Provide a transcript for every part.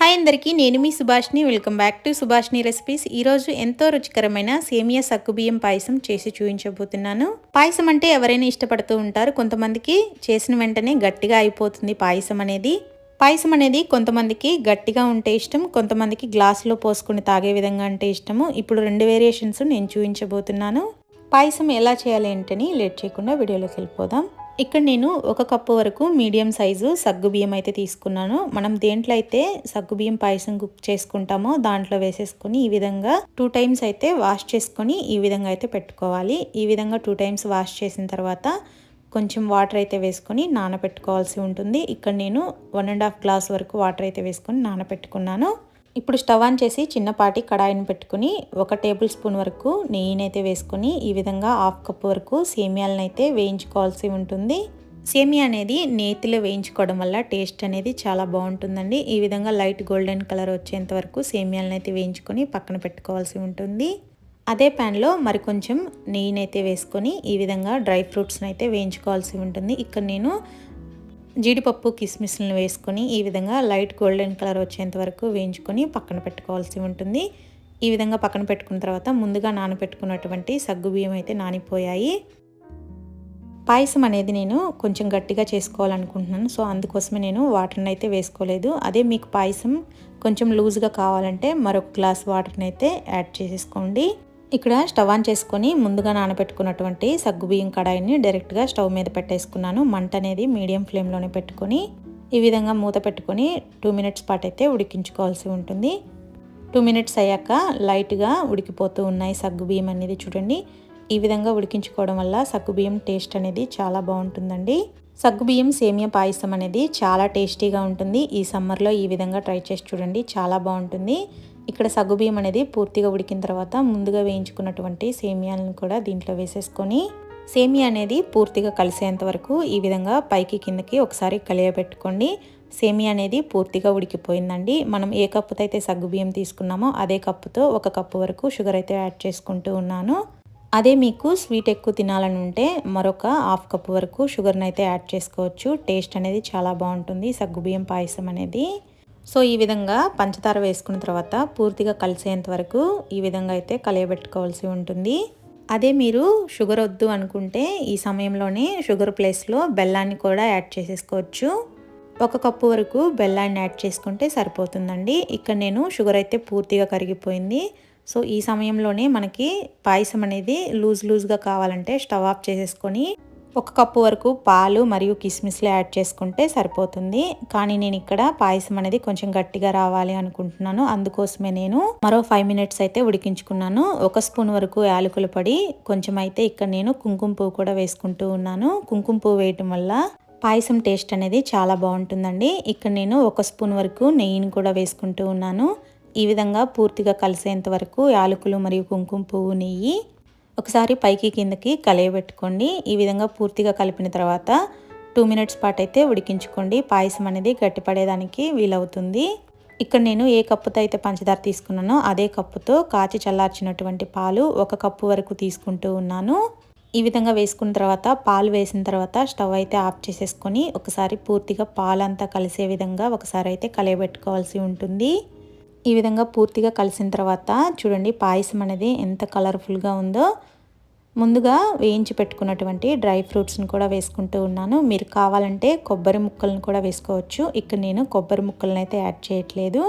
Hi అందరికీ నేను మీ Subhashini welcome back to Subhashini recipes. ఈరోజు ఎంతో రుచికరమైన సేమియా సగ్గుబియ్యం పాయసం చేసి చూపించబోతున్నాను. పాయసం అంటే ఎవరైనా ఇష్టపడుతూ ఉంటారు. కొంతమందికి చేసిన వెంటనే గట్టిగా అయిపోతుంది పాయసం అనేది. పాయసం అనేది కొంతమందికి గట్టిగా ఉంటే ఇష్టం కొంతమందికి గ్లాసులో పోసుకుని తాగే విధంగా అంటే ఇష్టము. ఇప్పుడు రెండు వేరియేషన్స్ నేను చూపించబోతున్నాను. పాయసం ఎలా చేయాలి ఏంటని లేట్ చేయకుండా వీడియోలోకి వెళ్ళిపోదాం. ఇక్కడ నేను ఒక కప్పు వరకు మీడియం సైజు సగ్గు బియ్యం అయితే తీసుకున్నాను. మనం దేంట్లో అయితే సగ్గు బియ్యం పాయసం కుక్ చేసుకుంటామో దాంట్లో వేసేసుకొని ఈ విధంగా టూ టైమ్స్ అయితే వాష్ చేసుకొని ఈ విధంగా అయితే పెట్టుకోవాలి. ఈ విధంగా టూ టైమ్స్ వాష్ చేసిన తర్వాత కొంచెం వాటర్ అయితే వేసుకొని నానబెట్టుకోవాల్సి ఉంటుంది. ఇక్కడ నేను వన్ అండ్ హాఫ్ గ్లాస్ వరకు వాటర్ అయితే వేసుకొని నానబెట్టుకున్నాను ఇప్పుడు స్టవ్ ఆన్ చేసి చిన్నపాటి కడాయిని పెట్టుకుని ఒక టేబుల్ స్పూన్ వరకు నెయ్యిని అయితే వేసుకొని ఈ విధంగా హాఫ్ కప్ వరకు సేమియాలను అయితే వేయించుకోవాల్సి ఉంటుంది. సేమియా అనేది నేతిలో వేయించుకోవడం వల్ల టేస్ట్ అనేది చాలా బాగుంటుందండి. ఈ విధంగా లైట్ గోల్డెన్ కలర్ వచ్చేంత వరకు సేమియాలను అయితే వేయించుకొని పక్కన పెట్టుకోవాల్సి ఉంటుంది. అదే ప్యాన్లో మరి కొంచెం నెయ్యిని అయితే వేసుకొని ఈ విధంగా డ్రై ఫ్రూట్స్ని అయితే వేయించుకోవాల్సి ఉంటుంది. ఇక్కడ నేను జీడిపప్పు కిస్మిస్లను వేసుకొని ఈ విధంగా లైట్ గోల్డెన్ కలర్ వచ్చేంత వరకు వేయించుకొని పక్కన పెట్టుకోవాల్సి ఉంటుంది. ఈ విధంగా పక్కన పెట్టుకున్న తర్వాత ముందుగా నానబెట్టుకున్నటువంటి సగ్గు బియ్యం అయితే నానిపోయాయి. పాయసం అనేది నేను కొంచెం గట్టిగా చేసుకోవాలనుకుంటున్నాను. సో అందుకోసమే నేను వాటర్ని అయితే వేసుకోలేదు. అదే మీకు పాయసం కొంచెం లూజ్గా కావాలంటే మరొక గ్లాస్ వాటర్ని అయితే యాడ్ చేసేసుకోండి. ఇక్కడ స్టవ్ ఆన్ చేసుకొని ముందుగా నానబెట్టుకున్నటువంటి సగ్గుబియ్యం కడాయిని డైరెక్ట్గా స్టవ్ మీద పెట్టేసుకున్నాను. మంట అనేది మీడియం ఫ్లేమ్లోనే పెట్టుకొని ఈ విధంగా మూత పెట్టుకొని టూ మినిట్స్ పాటు అయితే ఉడికించుకోవాల్సి ఉంటుంది. టూ మినిట్స్ అయ్యాక లైట్గా ఉడికిపోతూ ఉన్నాయి సగ్గుబియ్యం అనేది చూడండి. ఈ విధంగా ఉడికించుకోవడం వల్ల సగ్గుబియ్యం టేస్ట్ అనేది చాలా బాగుంటుందండి. సగ్గుబియ్యం సేమియా పాయసం అనేది చాలా టేస్టీగా ఉంటుంది. ఈ సమ్మర్లో ఈ విధంగా ట్రై చేసి చూడండి. చాలా బాగుంటుంది. ఇక్కడ సగ్గుబియ్యం అనేది పూర్తిగా ఉడికిన తర్వాత ముందుగా వేయించుకున్నటువంటి సేమియాలను కూడా దీంట్లో వేసేసుకొని సేమియా అనేది పూర్తిగా కలిసేంత వరకు ఈ విధంగా పైకి కిందకి ఒకసారి కలియబెట్టుకోండి. సేమియా అనేది పూర్తిగా ఉడికిపోయిందండి. మనం ఏ కప్పుతో అయితే సగ్గుబియ్యం తీసుకున్నామో అదే కప్పుతో ఒక కప్పు వరకు షుగర్ అయితే యాడ్ చేసుకుంటూ ఉన్నాను. అదే మీకు స్వీట్ ఎక్కువ తినాలని ఉంటే మరొక హాఫ్ కప్ వరకు షుగర్ని అయితే యాడ్ చేసుకోవచ్చు. టేస్ట్ అనేది చాలా బాగుంటుంది. సగ్గుబియ్యం పాయసం అనేది. సో ఈ విధంగా పంచదార వేసుకున్న తర్వాత పూర్తిగా కలిసేంత వరకు ఈ విధంగా అయితే కలియబెట్టుకోవాల్సి ఉంటుంది. అదే మీరు షుగర్ వద్దు అనుకుంటే ఈ సమయంలోనే షుగర్ ప్లేస్లో బెల్లాన్ని కూడా యాడ్ చేసేసుకోవచ్చు. ఒక కప్పు వరకు బెల్లాన్ని యాడ్ చేసుకుంటే సరిపోతుందండి. ఇక్కడ నేను షుగర్ అయితే పూర్తిగా కరిగిపోయింది. సో ఈ సమయంలోనే మనకి పాయసం అనేది లూజ్ లూజ్గా కావాలంటే స్టవ్ ఆఫ్ చేసేసుకొని ఒక కప్పు వరకు పాలు మరియు కిస్మిస్లు యాడ్ చేసుకుంటే సరిపోతుంది. కానీ నేను ఇక్కడ పాయసం అనేది కొంచెం గట్టిగా రావాలి అనుకుంటున్నాను. అందుకోసమే నేను మరో ఫైవ్ మినిట్స్ అయితే ఉడికించుకున్నాను. ఒక స్పూన్ వరకు యాలకులు పడి కొంచెం అయితే ఇక్కడ నేను కుంకుమ పువ్వు కూడా వేసుకుంటూ ఉన్నాను. కుంకుమ పువ్వు వేయటం వల్ల పాయసం టేస్ట్ అనేది చాలా బాగుంటుందండి. ఇక్కడ నేను ఒక స్పూన్ వరకు నెయ్యిని కూడా వేసుకుంటూ ఉన్నాను. ఈ విధంగా పూర్తిగా కలిసేంత వరకు యాలకులు మరియు కుంకుమ పువ్వు నెయ్యి ఒకసారి పైకి కిందకి కలియబెట్టుకోండి. ఈ విధంగా పూర్తిగా కలిపిన తర్వాత టూ మినిట్స్ పాటు అయితే ఉడికించుకోండి. పాయసం అనేది గట్టిపడేదానికి వీలవుతుంది. ఇక్కడ నేను ఏ కప్పుతో అయితే పంచదార తీసుకున్నానో అదే కప్పుతో కాచి చల్లార్చినటువంటి పాలు ఒక కప్పు వరకు తీసుకుంటూ ఉన్నాను. ఈ విధంగా వేసుకున్న తర్వాత పాలు వేసిన తర్వాత స్టవ్ అయితే ఆఫ్ చేసేసుకొని ఒకసారి పూర్తిగా పాలంతా కలిసే విధంగా ఒకసారి అయితే కలియబెట్టుకోవాల్సి ఉంటుంది. ఈ విధంగా పూర్తిగా కలిసిన తర్వాత చూడండి పాయసం అనేది ఎంత కలర్ఫుల్గా ఉందో. ముందుగా వేయించి పెట్టుకున్నటువంటి డ్రై ఫ్రూట్స్ని కూడా వేసుకుంటూ ఉన్నాను. మీరు కావాలంటే కొబ్బరి ముక్కలను కూడా వేసుకోవచ్చు. ఇక్కడ నేను కొబ్బరి ముక్కలను అయితే యాడ్ చేయట్లేదు.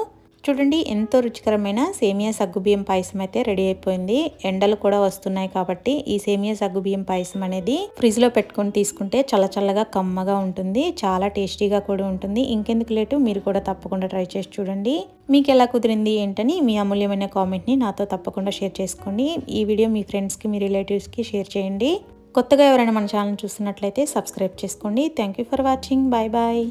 చూడండి ఎంతో రుచికరమైన సేమియా సగ్గుబియ్యం పాయసం అయితే రెడీ అయిపోయింది. ఎండలు కూడా వస్తున్నాయి కాబట్టి ఈ సేమియా సగ్గుబియ్యం పాయసం అనేది ఫ్రిడ్జ్లో పెట్టుకొని తీసుకుంటే చల్ల చల్లగా కమ్మగా ఉంటుంది. చాలా టేస్టీగా కూడా ఉంటుంది. ఇంకెందుకు లేటు మీరు కూడా తప్పకుండా ట్రై చేసి చూడండి. మీకు ఎలా కుదిరింది ఏంటని మీ అమూల్యమైన కామెంట్ని నాతో తప్పకుండా షేర్ చేసుకోండి. ఈ వీడియో మీ ఫ్రెండ్స్కి మీ రిలేటివ్స్కి షేర్ చేయండి. కొత్తగా ఎవరైనా మన ఛానల్ చూస్తున్నట్లయితే సబ్స్క్రైబ్ చేసుకోండి. Thank you for watching. Bye bye.